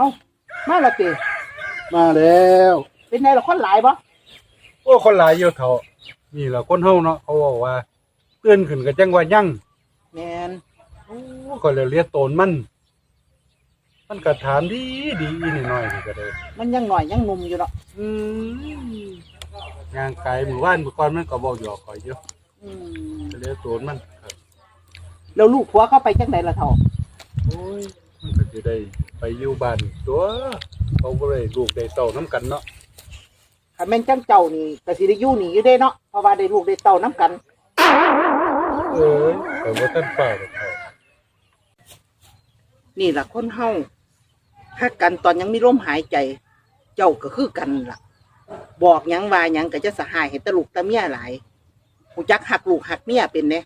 เอามาและติมาแล้ว เป็นไงล่ะคนหลายบ่โอ้คนหลายเยอะเขานี่แหละคนเฮาเนาะเขาบอกว่าตื่นขึ้นก็จังว่ายั่งแม่นโอ้ก็เลยเรียกโตนมัน มันก็ถามดีดีอีนิดหน่อยนี่ก็ได้มันยังหน่อยยังหนุ่มอยู่เนาะอืมงานไกลหมู่บ้านเมื่อก่อนมันก็บอกหยอกข่อยอยู่อืมก็เรียกโตนมันครับแล้วลูกผัวเข้าไปจังไดล่ะเฒ่าโอ้ย มันก็จะได้ไปอยู่บ้านตัวเขาก็เลยลูกได้เต่าน้ำกันเนาะคันแม่นจังเจ้านี่ก็สิได้อยู่นี่อยู่เด้เนาะเพราะว่าได้ลูกได้เต้านํกัน เออแต่ว่าท่านป้าก็เขานี่ล่ะคนเฮาถ้ากันตอนยังมีลมหายใจ เจ้าก็คือกันล่ะ บอกหยังว่าหยังก็จะสหายให้แตะลูกตะเมียหลายหูจักหักลูกหักเมียเป็นเด้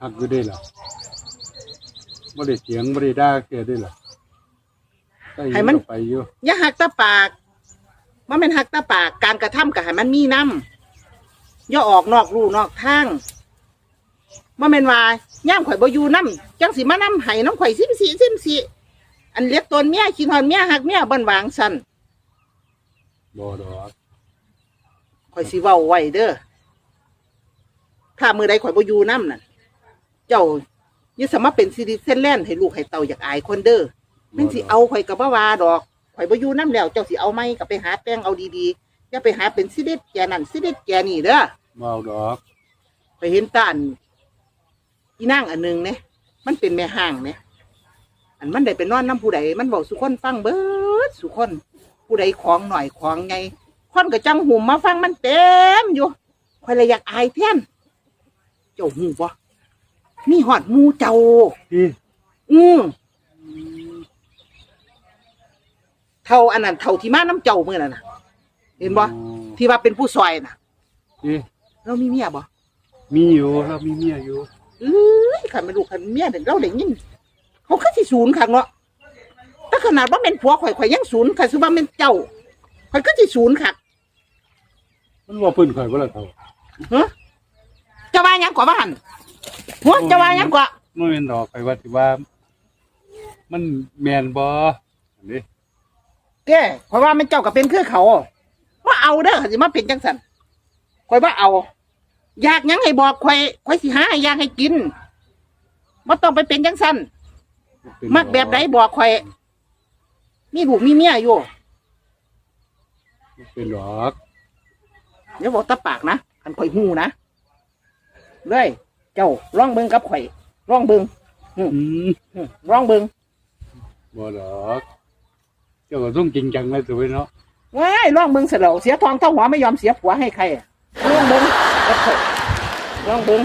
หักอยู่ได้ล่ะบ่ได้เสียงบ่ได้ด่าเกิดได้ล่ะ ได้ยิก็ไปอยู่อย่าหักตาปากมันเป็นหักตาปาก การกระทำกับให้มันมีน้ำอย่าออกนอกรูนอกทางมันเป็นว่าย่ามข่อยบ่อยู่น้ำจังสิมาน้ำไห้น้องข่อยซิมสีซิมสีอันเลี้ยงตนเมียคิดฮอนเมียหักเมียบันวางสันบ่ดอกข่อยสิเว้าไว้เด้อถ้ามือใดข่อยบ่อยู่น้ำน่ะเจ้าอย่าสามารถเป็นซิริเส้นแล่นให้ลูกให้เต่าอยากอายคนเด้อแม่นสิเอาข่อยกับบ่ว่าดอกข่อยบ่อยู่น้ำแล้ว เจ้าสิเอาไหมก็ไปหาแต่งเอาดีๆอย่าไปหาเป็นสิเด็ดแกนั่นสิเด็ดแกนี่เด้อบ่เอาดอกไปเห็นตาอันอีนางอันหนึงเนี่ยมันเป็นแม่ห้างเนี่ยอันมันได้ไปนอนน้ำผู้ใดมันบอกสุคนฟังเบิดสุคนผู้ใดของหน่อยของไงคนก็จังหุ่มมาฟังมันเต็มอยู่ข่อยเลยอยากอายแทนเจ้าหูบ่มีหอดหมูเจ้าพี่อืม เท่าอันนั้นเท่าที่มาน้ำเจ้าเมื่อนั้นน่ะ เห็นบ่ที่ว่าเป็นผู้ซอยน่ะพี่เรามีเมียบ่มีอยู่เรามีเมียอยู่เอ้ยขันไม่รู้ขันเมียเด็กเราได้ยินเขาคือสิศูนย์ขังเนาะแต่ขนาดว่าเป็นผัวข่อยข่อยยังศูนย์ขันคือว่าเป็นเจ้าข่อยก็สิศูนย์ขักมันว่าเพิ่นข่อยบ่ล่ะเขาเฮ้จะว่าหยังกว่าบ้านหัวจะว่าหยังกว่ามันเป็นดอกข่อยว่าสิว่า มันแม่นบ่อันนี้ แกข่อยว่ามันเจ้าก็เป็นคือเขาว่าเอาเด้อขันสิมาเป็นจังสันข่อยว่าเอา อยากหยังให้บอกข่อยข่อยสิหาให้อยากให้กินว่าต้องไปเป็นจังสันเป็นมักแบบใดบอกข่อย มีลูกมีเมียอยู่เป็นดอกเดี๋ยวบอกตะปากนะคันข่อยหูนะเลยเจ้าร้องเบิงกับข่อยร้องเบิงอืมอืมร้องเบิงบ่ดอก เจ้าก็ต้องจริงจังเลยสิเว้ยเนาะว้ายร้องเบิงเสร็จแล้วเสียทองเท่าหัวไม่ยอมเสียผัวให้ใครอะร้องเบิงล่อยร้องเบิง